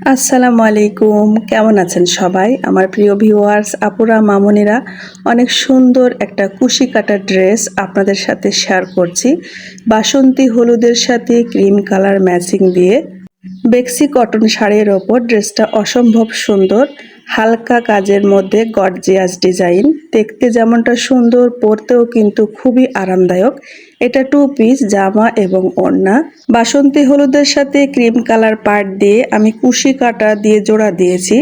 আসসালামু আলাইকুম। কেমন আছেন সবাই? আমার প্রিয় ভিউয়ার্স আপুরা, মামনিরা, অনেক সুন্দর একটা কুশি কাটা ড্রেস আপনাদের সাথে শেয়ার করছি। বাসন্তী হলুদের সাথে ক্রিম কালার ম্যাচিং দিয়ে বেক্সি কটন শাড়ির ওপর ড্রেসটা অসম্ভব সুন্দর। হালকা কাজের মধ্যে গর্জিয়াস ডিজাইন। দেখতে যেমনটা সুন্দর, পরতেও কিন্তু খুবই আরামদায়ক। এটা টু পিস জামা এবং ওড়না। বাসন্তী হলুদের সাথে ক্রিম কালার পার্ট দিয়ে আমি কুশি কাটা দিয়ে জোড়া দিয়েছি।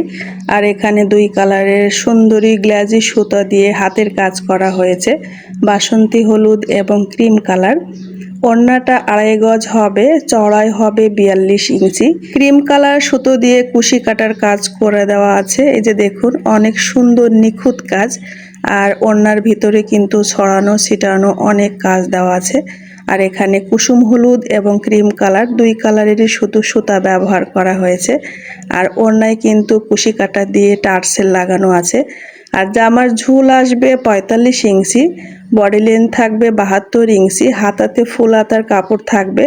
আর এখানে দুই কালারের সুন্দরী গ্ল্যাজি সুতা দিয়ে হাতের কাজ করা হয়েছে। বাসন্তী হলুদ এবং ক্রিম কালার ওড়নাটা আড়াই গজ হবে চড়াই হবে বিয়াল্লিশ ইঞ্চি। ক্রিম কালার সুতো দিয়ে কুশি কাটার কাজ করে দেওয়া আছে। এই যে দেখুন, অনেক সুন্দর নিখুঁত কাজ। আর ওড়নার ভিতরে কিন্তু ছড়ানো, ছিটানো অনেক কাজ দেওয়া আছে। আর এখানে কুসুম হলুদ এবং ক্রিম কালার, দুই কালারেরই শুধু সুতা ব্যবহার করা হয়েছে। আর ওড়নায় কিন্তু কুশি কাটা দিয়ে টার্সেল লাগানো আছে। আর জামার ঝুল আসবে পঁয়তাল্লিশ ইঞ্চি বডি লেন্থ থাকবে বাহাত্তর ইঞ্চি, হাতাতে ফুল হাতার কাপড় থাকবে।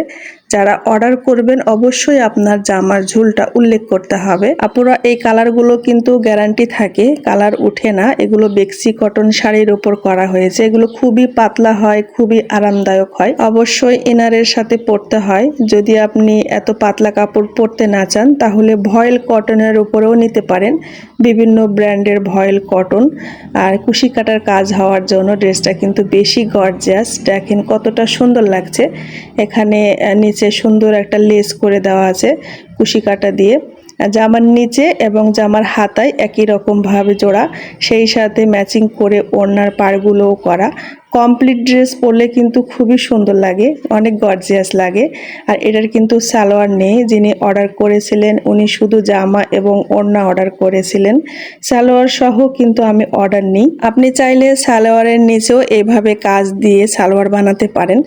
যারা অর্ডার করবেন, অবশ্যই আপনার জামার ঝুলটা উল্লেখ করতে হবে। আপুরা, এই কালারগুলো কিন্তু গ্যারান্টি থাকে কালার উঠে না। এগুলো বেক্সি কটন শাড়ির ওপর করা হয়েছে। এগুলো খুবই পাতলা হয়, খুবই আরামদায়ক হয়। অবশ্যই ইনারের সাথে পরতে হয়। যদি আপনি এত পাতলা কাপড় পরতে না চান, তাহলে ভয়েল কটনের উপরেও নিতে পারেন। বিভিন্ন ব্র্যান্ডের ভয়েল কটন আর কুশি কাটার কাজ হওয়ার জন্য ড্রেসটা কিন্তু বেশি গর্জাস দেখেন কতটা সুন্দর লাগছে। এখানে নিচে নিচে সুন্দর একটা লেস করে দেওয়া আছে কুশি কাটা দিয়ে। জামার নিচে এবং জামার হাতায় একই রকমভাবে জোড়া। সেই সাথে ম্যাচিং করে ওড়নার পারগুলোও করা। কমপ্লিট ড্রেস পরলে কিন্তু খুবই সুন্দর লাগে, অনেক গর্জিয়াস লাগে। আর এটার কিন্তু সালোয়ার নেই, যিনি অর্ডার করেছিলেন উনি শুধু জামা এবং ওড়না অর্ডার করেছিলেন। সালোয়ার সহ কিন্তু আমি অর্ডার নিই। আপনি চাইলে সালোয়ারের নিচেও এইভাবে কাজ দিয়ে সালোয়ার বানাতে পারেন।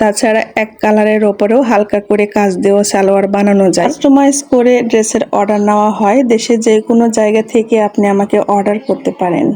তাছাড়া এক কালারের ওপরেও হালকা করে কাজ দিয়েও সালোয়ার বানানো যায়। কাস্টমাইজ করে ড্রেসের অর্ডার নেওয়া হয়। দেশের যে কোনো জায়গা থেকে আপনি আমাকে অর্ডার করতে পারেন।